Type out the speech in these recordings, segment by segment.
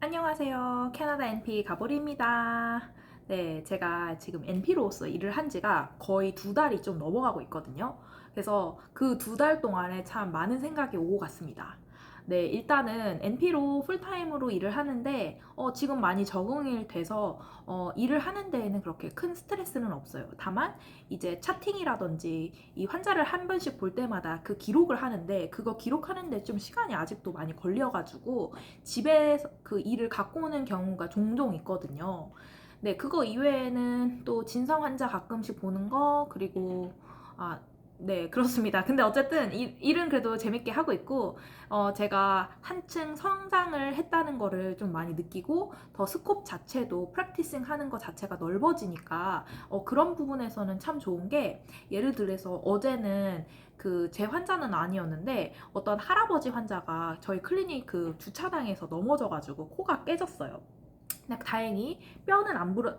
안녕하세요. 캐나다 NP 가보리입니다. 네, 제가 지금 NP로서 일을 한 지가 거의 두 달이 좀 넘어가고 있거든요. 그래서 그 두 달 동안에 참 많은 생각이 오고 갔습니다. 네, 일단은 NP로 풀타임으로 일을 하는데, 어, 지금 많이 적응이 돼서, 어, 일을 하는 데에는 그렇게 큰 스트레스는 없어요. 다만, 이제 차팅이라든지 이 환자를 한 번씩 볼 때마다 그 기록을 하는데, 그거 기록하는데 좀 시간이 아직도 많이 걸려가지고, 집에 그 일을 갖고 오는 경우가 종종 있거든요. 네, 그거 이외에는 또 진상 환자 가끔씩 보는 거, 그리고, 아, 네, 그렇습니다. 근데 어쨌든 일, 일은 그래도 재밌게 하고 있고, 어, 제가 한층 성장을 했다는 거를 좀 많이 느끼고, 더 스콥 자체도 프랙티싱 하는 것 자체가 넓어지니까, 어, 그런 부분에서는 참 좋은 게, 예를 들어서 어제는 그 제 환자는 아니었는데, 어떤 할아버지 환자가 저희 클리닉 그 주차장에서 넘어져가지고 코가 깨졌어요. 다행히 뼈는 안 부러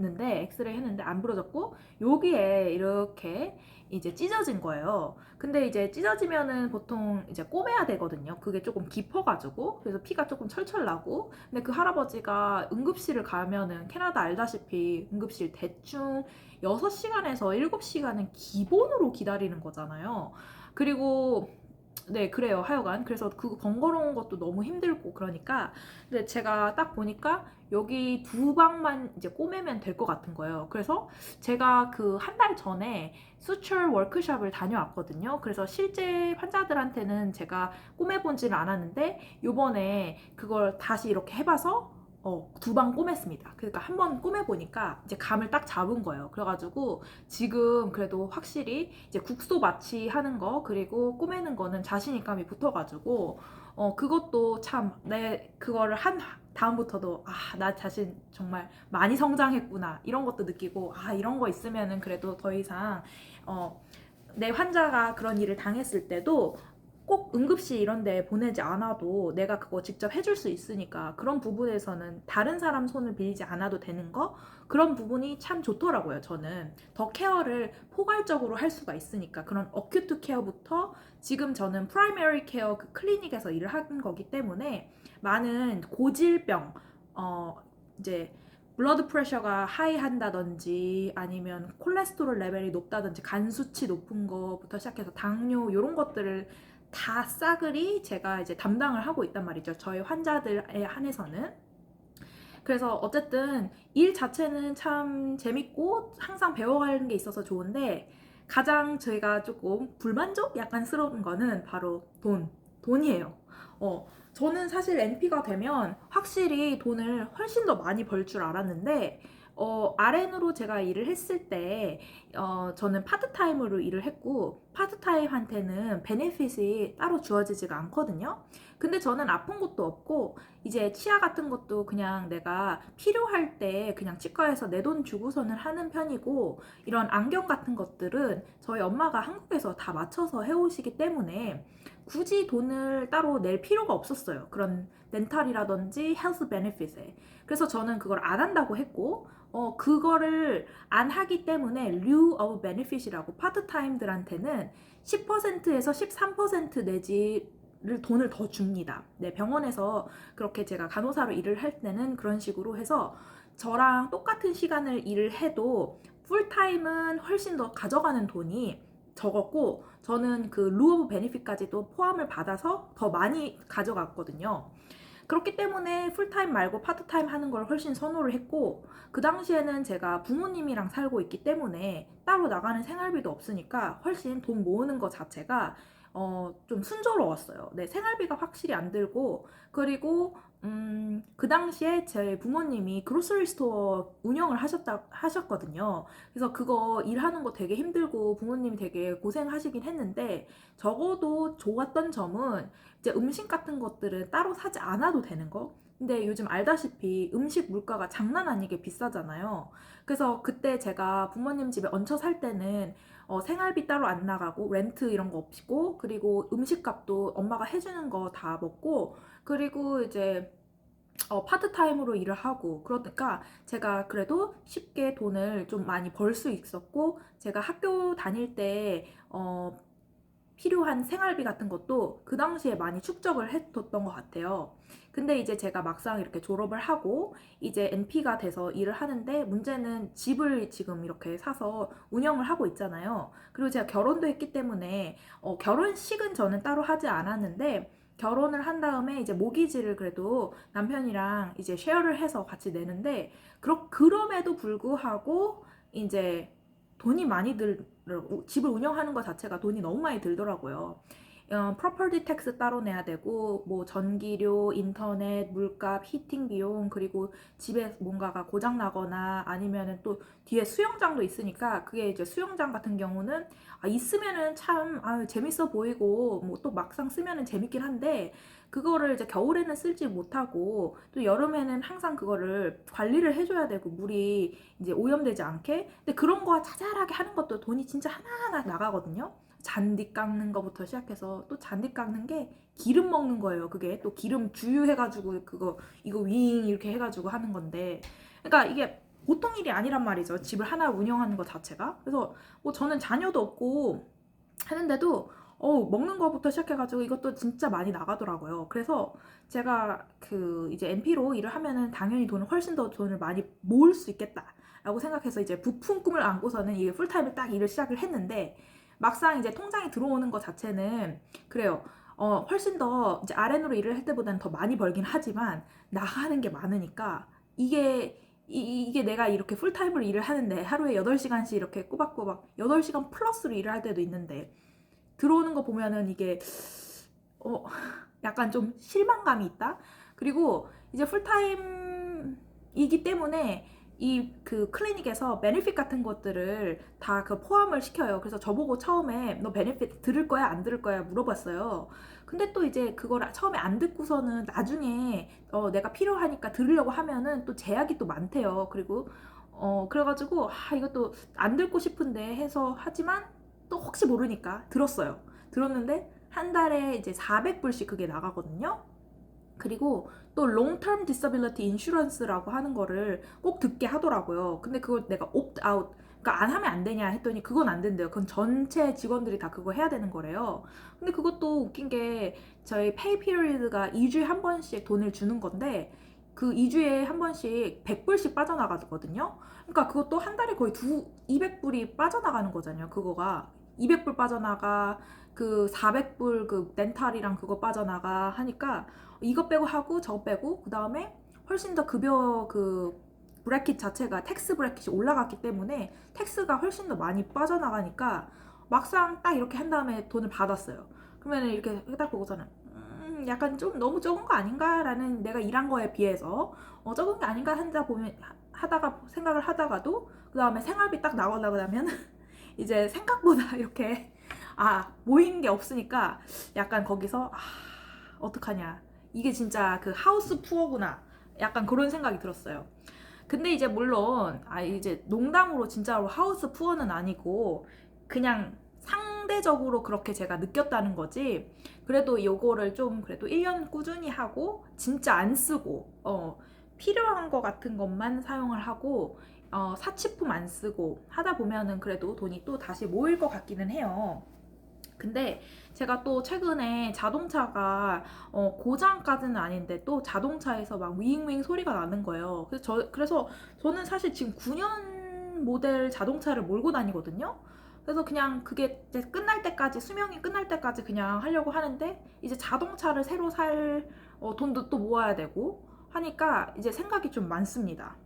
졌는데 엑스레이 했는데 안 부러졌고 여기에 이렇게 이제 찢어진 거예요. 근데 이제 찢어지면은 보통 이제 꼬매야 되거든요. 그게 조금 깊어가지고 그래서 피가 조금 철철 나고 근데 그 할아버지가 응급실을 가면은 캐나다 알다시피 응급실 대충 6시간에서 7시간은 기본으로 기다리는 거잖아요. 그리고 네, 그래요. 하여간. 그래서 그 번거로운 것도 너무 힘들고 그러니까. 근데 제가 딱 보니까 여기 두 방만 이제 꼬매면 될 것 같은 거예요. 그래서 제가 그 한 달 전에 수출 워크숍을 다녀왔거든요. 그래서 실제 환자들한테는 제가 꼬매본지는 않았는데 요번에 그걸 다시 이렇게 해봐서 어, 두 방 꼬맸습니다. 그러니까 한 번 꼬매보니까 이제 감을 딱 잡은 거예요. 그래가지고 지금 그래도 확실히 이제 국소 마취 하는 거 그리고 꼬매는 거는 자신감이 붙어가지고 어, 그것도 참 내 그거를 한 다음부터도 아, 나 자신 정말 많이 성장했구나 이런 것도 느끼고 아, 이런 거 있으면은 그래도 더 이상 어, 내 환자가 그런 일을 당했을 때도 꼭 응급실 이런 데 보내지 않아도 내가 그거 직접 해줄 수 있으니까 그런 부분에서는 다른 사람 손을 빌리지 않아도 되는 거? 그런 부분이 참 좋더라고요 저는. 더 케어를 포괄적으로 할 수가 있으니까 그런 어큐트 케어부터 지금 저는 프라이머리 케어 그 클리닉에서 일을 하는 거기 때문에 많은 고질병 어 이제 블러드 프레셔가 하이 한다든지 아니면 콜레스테롤 레벨이 높다든지 간 수치 높은 거부터 시작해서 당뇨 이런 것들을 다 싸그리 제가 이제 담당을 하고 있단 말이죠. 저희 환자들에 한해서는. 그래서 어쨌든 일 자체는 참 재밌고 항상 배워가는 게 있어서 좋은데 가장 저희가 조금 불만족 약간스러운 거는 바로 돈, 돈이에요. 어, 저는 사실 NP가 되면 확실히 돈을 훨씬 더 많이 벌 줄 알았는데 어, RN으로 제가 일을 했을 때, 어, 저는 파트타임으로 일을 했고, 파트타임한테는 베네핏이 따로 주어지지가 않거든요. 근데 저는 아픈 것도 없고, 이제 치아 같은 것도 그냥 내가 필요할 때 그냥 치과에서 내 돈 주고서는 하는 편이고, 이런 안경 같은 것들은 저희 엄마가 한국에서 다 맞춰서 해오시기 때문에, 굳이 돈을 따로 낼 필요가 없었어요. 그런 렌탈이라든지 헬스 베네핏에. 그래서 저는 그걸 안 한다고 했고, 어, 그거를 안 하기 때문에 lieu of benefit이라고 파트타임들한테는 10%에서 13% 내지 를 돈을 더 줍니다. 네, 병원에서 그렇게 제가 간호사로 일을 할 때는 그런 식으로 해서 저랑 똑같은 시간을 일을 해도 풀타임은 훨씬 더 가져가는 돈이 적었고 저는 그 루어 오브 베니핏까지도 포함을 받아서 더 많이 가져갔거든요. 그렇기 때문에 풀타임 말고 파트타임 하는 걸 훨씬 선호를 했고 그 당시에는 제가 부모님이랑 살고 있기 때문에 따로 나가는 생활비도 없으니까 훨씬 돈 모으는 것 자체가 어, 좀 순조로웠어요. 네, 생활비가 확실히 안 들고 그리고 음, 그 당시에 제 부모님이 그로서리 스토어 운영을 하셨다 하셨거든요. 그래서 그거 일하는 거 되게 힘들고 부모님이 되게 고생하시긴 했는데 적어도 좋았던 점은 이제 음식 같은 것들은 따로 사지 않아도 되는 거. 근데 요즘 알다시피 음식 물가가 장난 아니게 비싸잖아요. 그래서 그때 제가 부모님 집에 얹혀 살 때는 어, 생활비 따로 안 나가고 렌트 이런 거 없고 그리고 음식값도 엄마가 해주는 거 다 먹고 그리고 이제 어, 파트타임으로 일을 하고 그러니까 제가 그래도 쉽게 돈을 좀 많이 벌 수 있었고 제가 학교 다닐 때 어, 필요한 생활비 같은 것도 그 당시에 많이 축적을 해뒀던 것 같아요. 근데 이제 제가 막상 이렇게 졸업을 하고 이제 NP가 돼서 일을 하는데 문제는 집을 지금 이렇게 사서 운영을 하고 있잖아요. 그리고 제가 결혼도 했기 때문에 어, 결혼식은 저는 따로 하지 않았는데 결혼을 한 다음에 이제 모기지를 그래도 남편이랑 이제 쉐어를 해서 같이 내는데 그러, 그럼에도 불구하고 이제 돈이 많이 들 집을 운영하는 것 자체가 돈이 너무 많이 들더라고요. 어, 프로퍼티 텍스 따로 내야 되고 뭐 전기료, 인터넷, 물값, 히팅 비용 그리고 집에 뭔가가 고장 나거나 아니면은 또 뒤에 수영장도 있으니까 그게 이제 수영장 같은 경우는 아, 있으면은 참 아, 재밌어 보이고 뭐 또 막상 쓰면은 재밌긴 한데 그거를 이제 겨울에는 쓸지 못하고 또 여름에는 항상 그거를 관리를 해줘야 되고 물이 이제 오염되지 않게 근데 그런 거 자잘하게 하는 것도 돈이 진짜 하나하나 나가거든요. 잔디 깎는 거부터 시작해서 또 잔디 깎는 게 기름 먹는 거예요. 그게 또 기름 주유해가지고 그거 이거 윙 이렇게 해가지고 하는 건데, 그러니까 이게 보통 일이 아니란 말이죠. 집을 하나 운영하는 것 자체가. 그래서 뭐 저는 자녀도 없고 하는데도 어 먹는 거부터 시작해가지고 이것도 진짜 많이 나가더라고요. 그래서 제가 그 이제 NP로 일을 하면은 당연히 돈을 훨씬 더 돈을 많이 모을 수 있겠다라고 생각해서 이제 부푼 꿈을 안고서는 이게 풀타임을 딱 일을 시작을 했는데. 막상 이제 통장에 들어오는 것 자체는 그래요. 어, 훨씬 더 이제 RN으로 일을 할 때보다는 더 많이 벌긴 하지만 나가는 게 많으니까 이게 이, 이게 내가 이렇게 풀타임으로 일을 하는데 하루에 8시간씩 이렇게 꼬박꼬박 8시간 플러스로 일을 할 때도 있는데 들어오는 거 보면은 이게 어 약간 좀 실망감이 있다. 그리고 이제 풀타임이기 때문에 이 그 클리닉에서 베네핏 같은 것들을 다 그 포함을 시켜요. 그래서 저보고 처음에 너 베네핏 들을 거야 안 들을 거야 물어봤어요. 근데 또 이제 그걸 처음에 안 듣고서는 나중에 어 내가 필요하니까 들으려고 하면은 또 제약이 또 많대요. 그리고 어 그래가지고 아 이것도 안 듣고 싶은데 해서 하지만 또 혹시 모르니까 들었어요. 들었는데 한 달에 이제 400불씩 그게 나가거든요. 그리고 또 long-term disability insurance라고 하는 거를 꼭 듣게 하더라고요. 근데 그걸 내가 opt-out, 그러니까 안 하면 안 되냐 했더니 그건 안 된대요. 그건 전체 직원들이 다 그거 해야 되는 거래요. 근데 그것도 웃긴 게 저희 pay period가 2주에 한 번씩 돈을 주는 건데 그 2주에 한 번씩 100불씩 빠져나가거든요. 그러니까 그것도 한 달에 거의 두 200불이 빠져나가는 거잖아요. 그거가 200불 빠져나가 그 400불 그 렌탈이랑 그거 빠져나가 하니까 이거 빼고 하고 저거 빼고 그 다음에 훨씬 더 급여 그 브래킷 자체가 텍스 브래킷이 올라갔기 때문에 텍스가 훨씬 더 많이 빠져나가니까 막상 딱 이렇게 한 다음에 돈을 받았어요. 그러면 이렇게 딱 보고서는 음, 약간 좀 너무 적은 거 아닌가라는 내가 일한 거에 비해서 어, 적은 게 아닌가 한다 보면 하다가 생각을 하다가도 그 다음에 생활비 딱 나오려고 하면 이제 생각보다 이렇게 아 모인 게 없으니까 약간 거기서 아 어떡하냐 이게 진짜 그 하우스 푸어구나. 약간 그런 생각이 들었어요. 근데 이제 물론 아 이제 농담으로 진짜로 하우스 푸어는 아니고 그냥 상대적으로 그렇게 제가 느꼈다는 거지. 그래도 요거를 좀 그래도 1년 꾸준히 하고 진짜 안 쓰고 어 필요한 거 같은 것만 사용을 하고 어 사치품 안 쓰고 하다 보면은 그래도 돈이 또 다시 모일 것 같기는 해요. 근데 제가 또 최근에 자동차가 어, 고장까지는 아닌데 또 자동차에서 막 윙윙 소리가 나는 거예요. 그래서 저 그래서 저는 사실 지금 9년 모델 자동차를 몰고 다니거든요. 그래서 그냥 그게 끝날 때까지 수명이 끝날 때까지 그냥 하려고 하는데 이제 자동차를 새로 살 어, 돈도 또 모아야 되고 하니까 이제 생각이 좀 많습니다.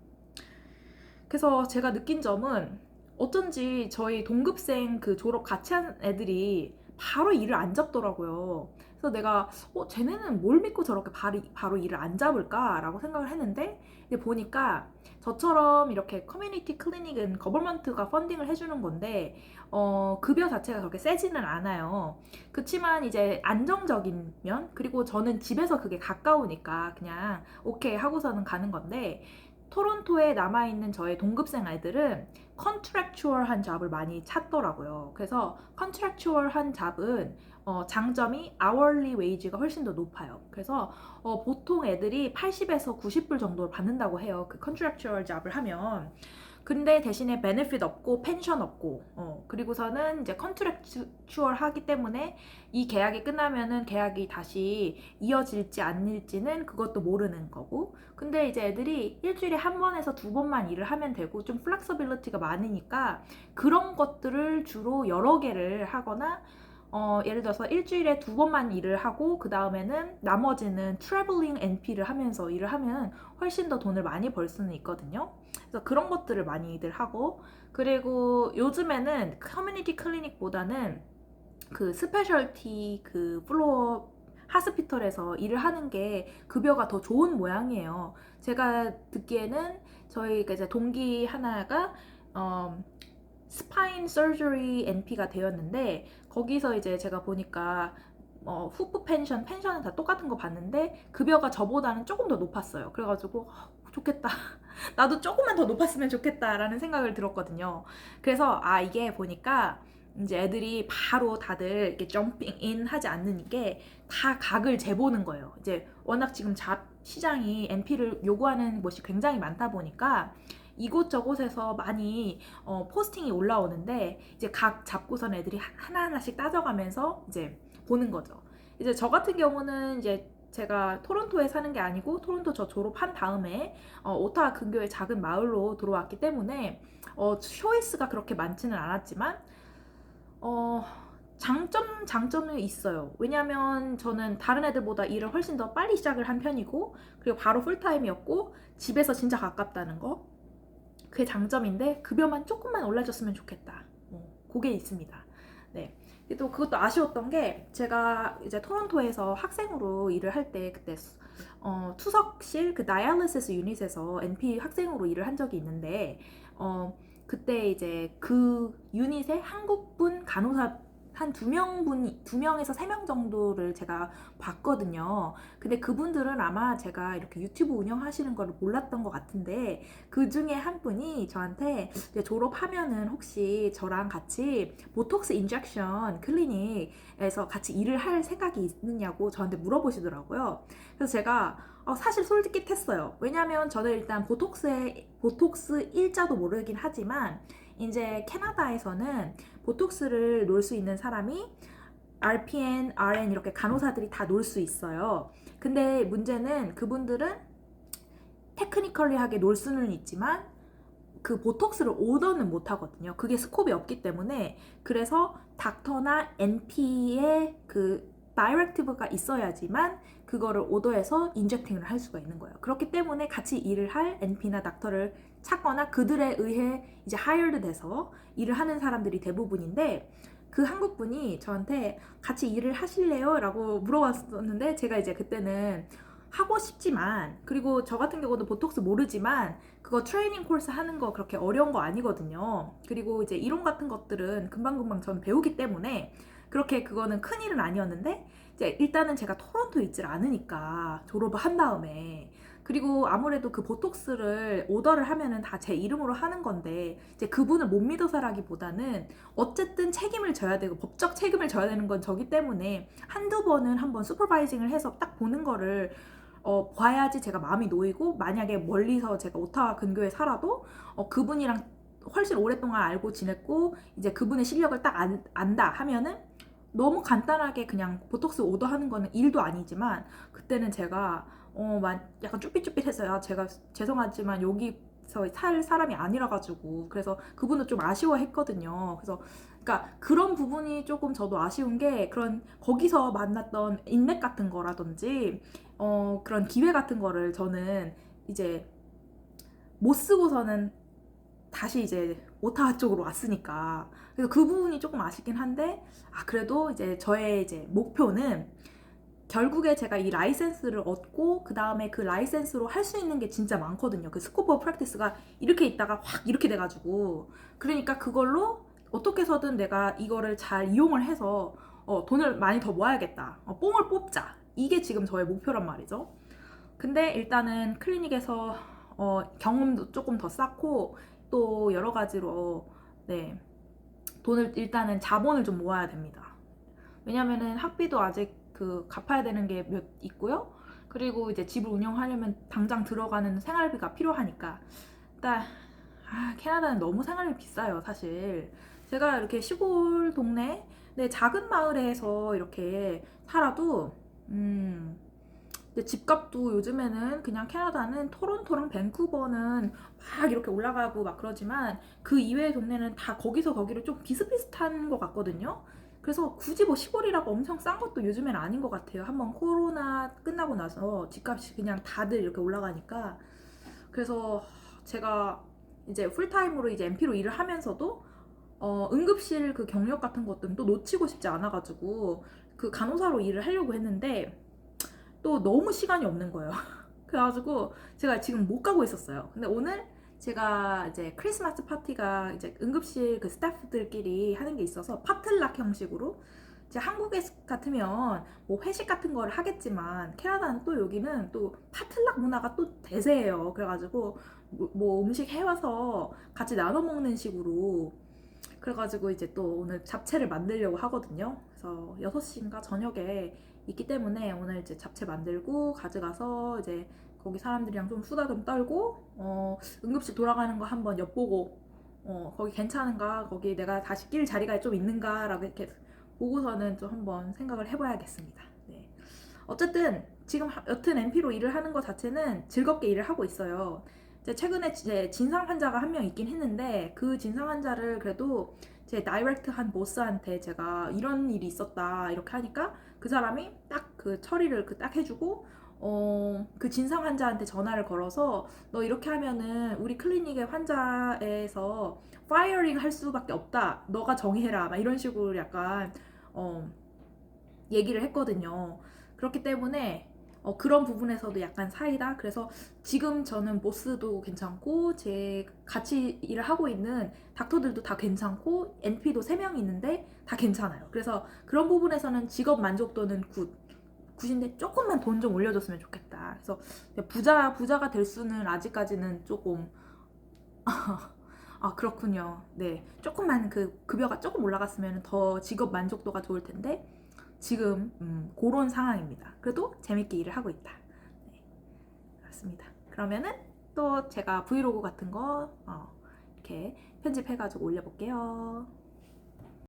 그래서 제가 느낀 점은 어쩐지 저희 동급생 그 졸업 같이 한 애들이 바로 일을 안 잡더라고요. 그래서 내가 어 쟤네는 뭘 믿고 저렇게 바로, 바로 일을 안 잡을까라고 생각을 했는데 이제 보니까 저처럼 이렇게 커뮤니티 클리닉은 거버먼트가 펀딩을 해주는 건데 어, 급여 자체가 그렇게 세지는 않아요. 그렇지만 이제 안정적인 면 그리고 저는 집에서 그게 가까우니까 그냥 오케이 하고서는 가는 건데 토론토에 남아있는 저의 동급생 아이들은 컨트랙추얼한 잡을 많이 찾더라고요. 그래서 컨트랙추얼한 잡은 어, 장점이 hourly wage가 훨씬 더 높아요. 그래서 어, 보통 애들이 80에서 90불 정도를 받는다고 해요. 그 컨트랙추얼 잡을 하면. 근데 대신에 베네핏 없고 펜션 없고 어 그리고서는 이제 컨트랙추얼 하기 때문에 이 계약이 끝나면은 계약이 다시 이어질지 아닐지는 그것도 모르는 거고. 근데 이제 애들이 일주일에 한 번에서 두 번만 일을 하면 되고 좀 플렉서빌리티가 많으니까 그런 것들을 주로 여러 개를 하거나 어, 예를 들어서 일주일에 두 번만 일을 하고 그 다음에는 나머지는 트래블링 NP를 하면서 일을 하면 훨씬 더 돈을 많이 벌 수는 있거든요. 그래서 그런 것들을 많이들 하고 그리고 요즘에는 커뮤니티 클리닉보다는 그 스페셜티 그 플로어 하스피털에서 일을 하는 게 급여가 더 좋은 모양이에요. 제가 듣기에는 저희 그 이제 동기 하나가 어, 스파인 서저리 NP가 되었는데 거기서 이제 제가 보니까 어, 후프 펜션, 펜션은 다 똑같은 거 봤는데 급여가 저보다는 조금 더 높았어요. 그래가지고 어, 좋겠다. 나도 조금만 더 높았으면 좋겠다라는 생각을 들었거든요. 그래서 아 이게 보니까 이제 애들이 바로 다들 이렇게 점핑 인 하지 않는 게 다 각을 재보는 거예요. 이제 워낙 지금 잡 시장이 NP를 요구하는 것이 굉장히 많다 보니까 이곳저곳에서 많이 어, 포스팅이 올라오는데 이제 각 잡고선 애들이 하- 하나하나씩 따져가면서 이제 보는 거죠. 이제 저 같은 경우는 이제 제가 토론토에 사는 게 아니고 토론토 저 졸업한 다음에 어, 오타와 근교의 작은 마을로 들어왔기 때문에 어, 초이스가 그렇게 많지는 않았지만 어, 장점 장점은 있어요. 왜냐하면 저는 다른 애들보다 일을 훨씬 더 빨리 시작을 한 편이고 그리고 바로 풀타임이었고 집에서 진짜 가깝다는 거 그게 장점인데 급여만 조금만 올라줬으면 좋겠다. 어, 그게 있습니다. 네. 또 그것도 아쉬웠던 게 제가 이제 토론토에서 학생으로 일을 할 때 그때 수- 어, 투석실 그 다이알리시스 유닛에서 NP 학생으로 일을 한 적이 있는데 어, 그때 이제 그 유닛에 한국분 간호사 한 두 명분 두 명에서 세 명 정도를 제가 봤거든요. 근데 그분들은 아마 제가 이렇게 유튜브 운영하시는 걸 몰랐던 것 같은데 그 중에 한 분이 저한테 졸업하면은 혹시 저랑 같이 보톡스 인젝션 클리닉에서 같이 일을 할 생각이 있느냐고 저한테 물어보시더라고요. 그래서 제가 어, 사실 솔직했어요. 왜냐면 저는 일단 보톡스의 보톡스 일자도 모르긴 하지만 이제 캐나다에서는 보톡스를 놓을 수 있는 사람이 RPN, RN 이렇게 간호사들이 다 놓을 수 있어요. 근데 문제는 그분들은 테크니컬리하게 놓을 수는 있지만 그 보톡스를 오더는 못 하거든요. 그게 스콥이 없기 때문에 그래서 닥터나 NP의 그 다이렉티브가 있어야지만 그거를 오더해서 인젝팅을 할 수가 있는 거예요. 그렇기 때문에 같이 일을 할 NP나 닥터를 찾거나 그들에 의해 이제 하이어드 돼서 일을 하는 사람들이 대부분인데 그 한국 분이 저한테 같이 일을 하실래요? 라고 물어봤었는데 제가 이제 그때는 하고 싶지만 그리고 저 같은 경우도 보톡스 모르지만 그거 트레이닝 코र्스 하는 거 그렇게 어려운 거 아니거든요. 그리고 이제 이론 같은 것들은 금방금방 전 배우기 때문에 그렇게 그거는 큰 일은 아니었는데 이제 일단은 제가 토론토에 있질 않으니까 졸업을 한 다음에 그리고 아무래도 그 보톡스를 오더를 하면은 다 제 이름으로 하는 건데 이제 그분을 못 믿어서라기보다는 어쨌든 책임을 져야 되고 법적 책임을 져야 되는 건 저기 때문에 한두 번은 한번 슈퍼바이징을 해서 딱 보는 거를 어, 봐야지 제가 마음이 놓이고 만약에 멀리서 제가 오타와 근교에 살아도 어, 그분이랑 훨씬 오랫동안 알고 지냈고 이제 그분의 실력을 딱 안, 안다 하면은 너무 간단하게 그냥 보톡스 오더 하는 거는 일도 아니지만 그때는 제가 어, 만- 약간 쭈삣쭈삣했어요. 제가 죄송하지만 여기서 살 사람이 아니라 가지고 그래서 그분은 좀 아쉬워했거든요. 그래서 그러니까 그런 부분이 조금 저도 아쉬운 게 그런 거기서 만났던 인맥 같은 거라든지 어, 그런 기회 같은 거를 저는 이제 못 쓰고서는 다시 이제 오타와 쪽으로 왔으니까 그래서 그 부분이 조금 아쉽긴 한데 아 그래도 이제 저의 이제 목표는 결국에 제가 이 라이센스를 얻고 그 다음에 그 라이센스로 할 수 있는 게 진짜 많거든요. 그 오브 프랙티스가 이렇게 있다가 확 이렇게 돼가지고 그러니까 그걸로 어떻게 해서든 내가 이거를 잘 이용을 해서 어, 돈을 많이 더 모아야겠다. 어, 뽕을 뽑자. 이게 지금 저의 목표란 말이죠. 근데 일단은 클리닉에서 어, 경험도 조금 더 쌓고 또 여러 가지로 네 돈을 일단은 자본을 좀 모아야 됩니다. 왜냐면은 학비도 아직 그 갚아야 되는 게 몇 있고요. 그리고 이제 집을 운영하려면 당장 들어가는 생활비가 필요하니까 일단 아, 아, 캐나다는 너무 생활비 비싸요, 사실. 제가 이렇게 시골 동네, 네, 작은 마을에서 이렇게 살아도, 음, 근데 집값도 요즘에는 그냥 캐나다는 토론토랑 밴쿠버는 막 이렇게 올라가고 막 그러지만 그 이외의 동네는 다 거기서 거기로 좀 비슷비슷한 것 같거든요. 그래서 굳이 뭐 시골이라고 엄청 싼 것도 요즘엔 아닌 것 같아요. 한번 코로나 끝나고 나서 집값이 그냥 다들 이렇게 올라가니까. 그래서 제가 이제 풀타임으로 이제 MP로 일을 하면서도 어, 응급실 그 경력 같은 것들은 또 놓치고 싶지 않아가지고 그 간호사로 일을 하려고 했는데 또 너무 시간이 없는 거예요. 그래가지고 제가 지금 못 가고 있었어요. 근데 오늘 제가 이제 크리스마스 파티가 이제 응급실 그 스태프들끼리 하는 게 있어서 파틀락 형식으로 이제 한국에 같으면 뭐 회식 같은 거를 하겠지만 캐나다는 또 여기는 또 파틀락 문화가 또 대세예요. 그래가지고 뭐- 뭐 음식 해와서 같이 나눠 먹는 식으로 그래가지고 이제 또 오늘 잡채를 만들려고 하거든요. 그래서 6시인가 저녁에 있기 때문에 오늘 이제 잡채 만들고 가져가서 이제 거기 사람들이랑 좀 수다 좀 떨고 어, 응급실 돌아가는 거 한번 엿보고 어, 거기 괜찮은가 거기 내가 다시 낄 자리가 좀 있는가라고 이렇게 보고서는 좀 한번 생각을 해봐야겠습니다. 네. 어쨌든 지금 하- 여튼 MP로 일을 하는 것 자체는 즐겁게 일을 하고 있어요. 이제 최근에 이제 진상 환자가 한 명 있긴 했는데 그 진상 환자를 그래도 제 다이렉트한 보스한테 제가 이런 일이 있었다. 이렇게 하니까 그 사람이 딱 그 처리를 그 딱 해주고 어 그 진상 환자한테 전화를 걸어서 너 이렇게 하면은 우리 클리닉의 환자에서 파이어링 할 수밖에 없다. 너가 정해라. 막 이런 식으로 약간 어 얘기를 했거든요. 그렇기 때문에 어, 그런 부분에서도 약간 사이다. 그래서 지금 저는 보스도 괜찮고 제 같이 일을 하고 있는 닥터들도 다 괜찮고 NP도 3명 있는데 다 괜찮아요. 그래서 그런 부분에서는 직업 만족도는 굿. 굿인데 조금만 돈 좀 올려줬으면 좋겠다. 그래서 부자 부자가 될 수는 아직까지는 조금 아 그렇군요. 네 조금만 그 급여가 조금 올라갔으면 더 직업 만족도가 좋을 텐데 지금 음, 그런 상황입니다. 그래도 재밌게 일을 하고 있다. 네, 그렇습니다. 그러면은 또 제가 브이로그 같은 거 어, 이렇게 편집해가지고 올려볼게요.